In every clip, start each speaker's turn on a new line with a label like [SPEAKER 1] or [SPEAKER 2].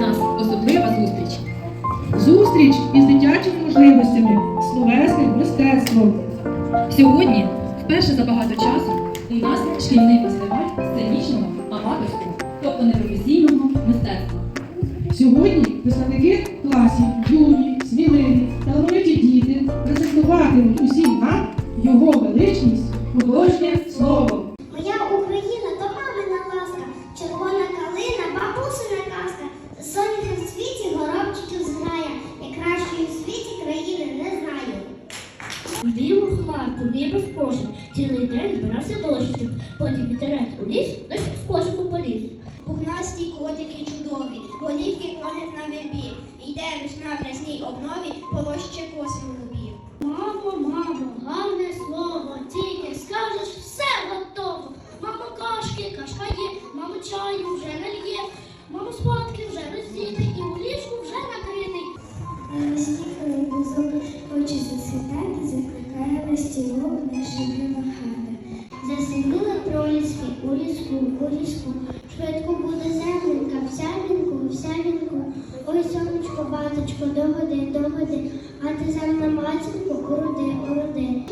[SPEAKER 1] нас особлива зустріч.
[SPEAKER 2] Зустріч із дитячими можливостями, словесним мистецтвом.
[SPEAKER 1] Сьогодні, вперше за багато часу, у нас шкільний фестиваль сценічного аматорського, тобто непрофесійного мистецтва.
[SPEAKER 2] Сьогодні представники класів, юні, сміливі, талановиті діти презентуватимуть усім нам
[SPEAKER 3] котики чудові, голівки клонять на вибір. Йде весна в обнові, полоще косим лубів.
[SPEAKER 4] Мамо, мамо, гарне слово, тільки скажеш, все готово. Мамо, кашки, кашка є, мамо, чаю вже нальє, мамо, спадки вже роздіти, і у ліжку вже накритий.
[SPEAKER 3] Очі засвітати, закликає листілок наші вимахати. Засивіли проліски у ліску, у ліску. Баточко, догоди, догоди, а ти земна матінку, ороди, ороди.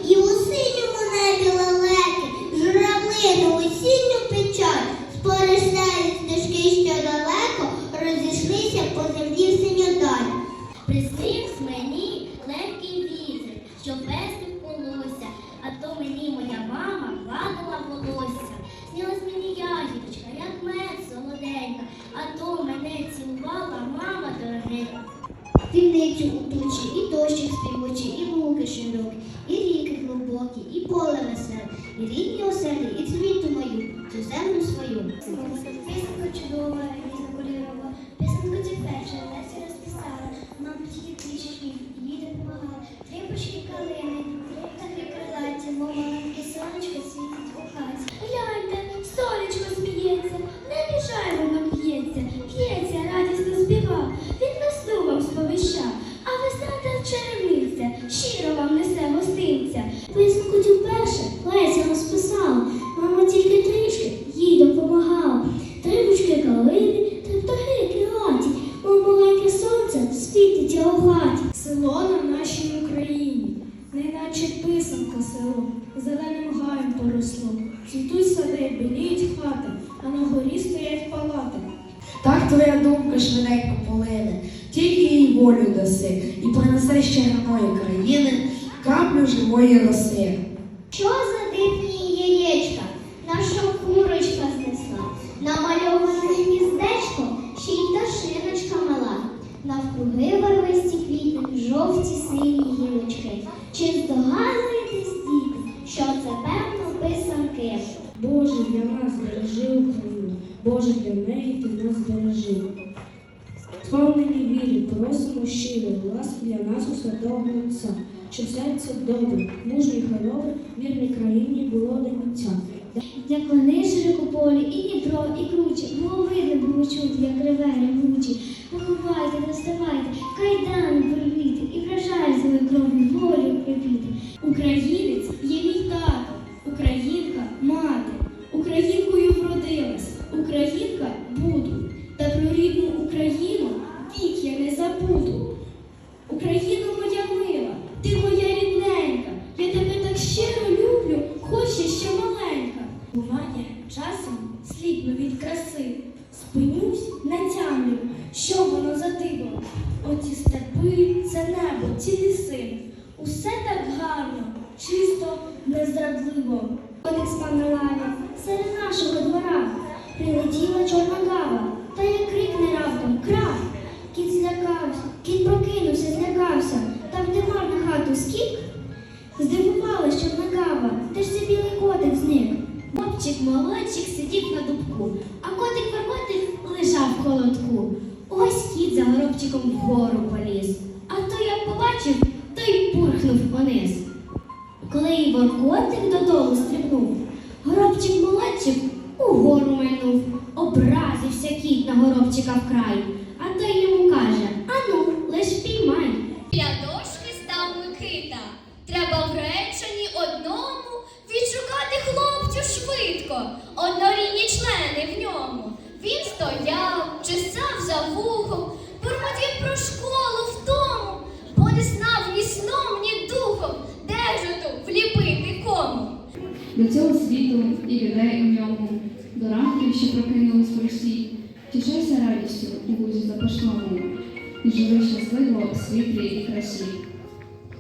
[SPEAKER 3] Дощик співучі, і луки широкі, і ріки глибокі, і поле веселе, і рідні оселі, і цвіту мою, цю землю свою. Пісенка чудова, різнокольорова, сонце світить у хаті.
[SPEAKER 5] Село на нашій Україні, неначе писанка село, зеленим гаєм поросло. Цвітуть сади, біліють хати, а на горі стоять палати.
[SPEAKER 6] Так твоя думка швиденько полине, тільки їй волю даси, і принесе ще герої країни каплю живої роси.
[SPEAKER 3] Що за Барвисті квіти, жовті сині гілочки. Чи здогадуєтесь, діти, що це певно писанки?
[SPEAKER 5] Боже, для нас бережи Україну, Боже, для неї ти нас бережи. Сповнені вірі, просимо щиро, ласки для нас у святого Отця, щоб серце добре, мужній хоробре, вірній країні було до кінця.
[SPEAKER 3] Як вони широкополі, і Дніпро, і круче, було видно було чути, як реве ревучі. Поховайте, доставайте, кайдани
[SPEAKER 5] це небо, ці ліси. Усе так гарно, чисто, незрадливо.
[SPEAKER 3] Котик спав на лаві, серед нашого двора. Прилетіла чорна гава, та як крикне раптом крав. Кіт злякався, кіт прокинувся, злякався, та вдимав на хату скік. Здивувалась чорна гава, де ж це білий котик зник.
[SPEAKER 4] Хлопчик молодчик сидів на дубку, а котик верботик лежав в холодку. Ось кіт за горобчиком вгору поліз. А той як побачив, то пурхнув пониз. Коли й воркотик додолу стрибнув, горобчик молодчик угору майнув. Образився кіт на горобчика вкрай, а той йому каже: Ану, лиш піймай.
[SPEAKER 7] Для дошки став Микита. Треба в реченні одному відшукати хлопцю швидко, однорідні члени в ньому. Він стояв, чесав за вухом,
[SPEAKER 1] до цього світу і людей у ньому, до ранків, що прокинулись по всі. Тішайся радістю у вузі запашному, і живи щасливо, в світлі і красі.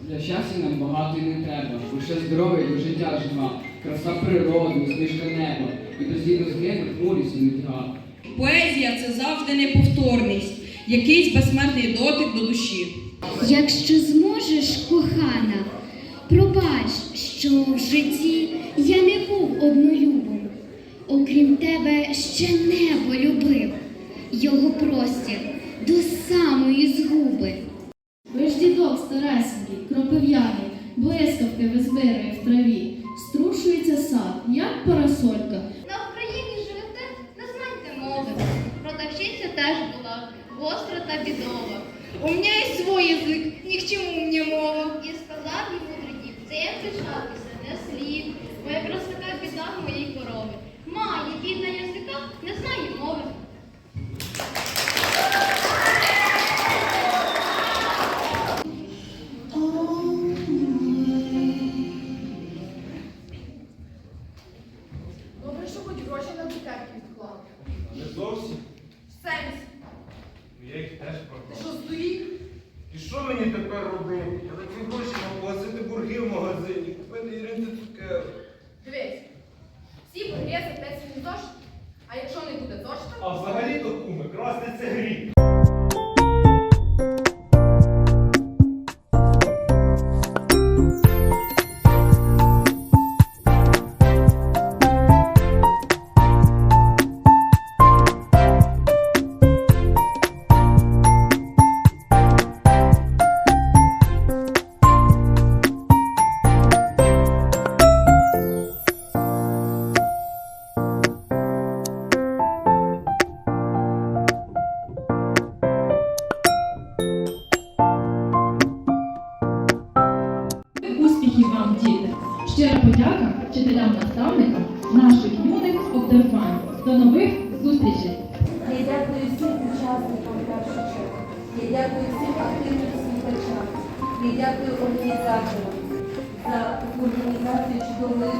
[SPEAKER 8] Для щастя нам багато і не треба, лише здоров'я до життя жива, краса природи, усмішка неба, і дослідно згине хмурість і нудьга.
[SPEAKER 9] Поезія це завжди неповторність, якийсь безсмертний дотик до душі.
[SPEAKER 4] Якщо зможеш, кохана, пробач, що в житті був однолюбом. Окрім тебе ще небо любив, його простір до самої згуби.
[SPEAKER 5] Ви ж дідок старесенький, кропив'яний, блискавки визбирає в траві, струшується сад, як парасолька.
[SPEAKER 7] На Україні живете, не знайте мови. Продавщиця теж була гостра та бідова. У мене є свій язик, ні к чому мені мова. І сказав мудрий це як пишатися, не слід. Моя біда моєї корови. Має бідна язика, не знає мови.
[SPEAKER 10] Добре, що хоч гроші на цукерки відклали.
[SPEAKER 11] Не зовсім.
[SPEAKER 10] Сенс,
[SPEAKER 11] Ну, Я їх теж
[SPEAKER 10] ти
[SPEAKER 11] пропав.
[SPEAKER 10] що здурів?
[SPEAKER 11] І що мені тепер робити? Я за ці гроші мав погасити борги в магазині, купити Іринці цукерок.
[SPEAKER 1] Подяка вчителям-наставникам наших юних обдарувань. До нових зустрічей!
[SPEAKER 12] Я дякую всім учасникам першого чергу. Я дякую всім активним слухачам. Я дякую організаторам за організацію чудової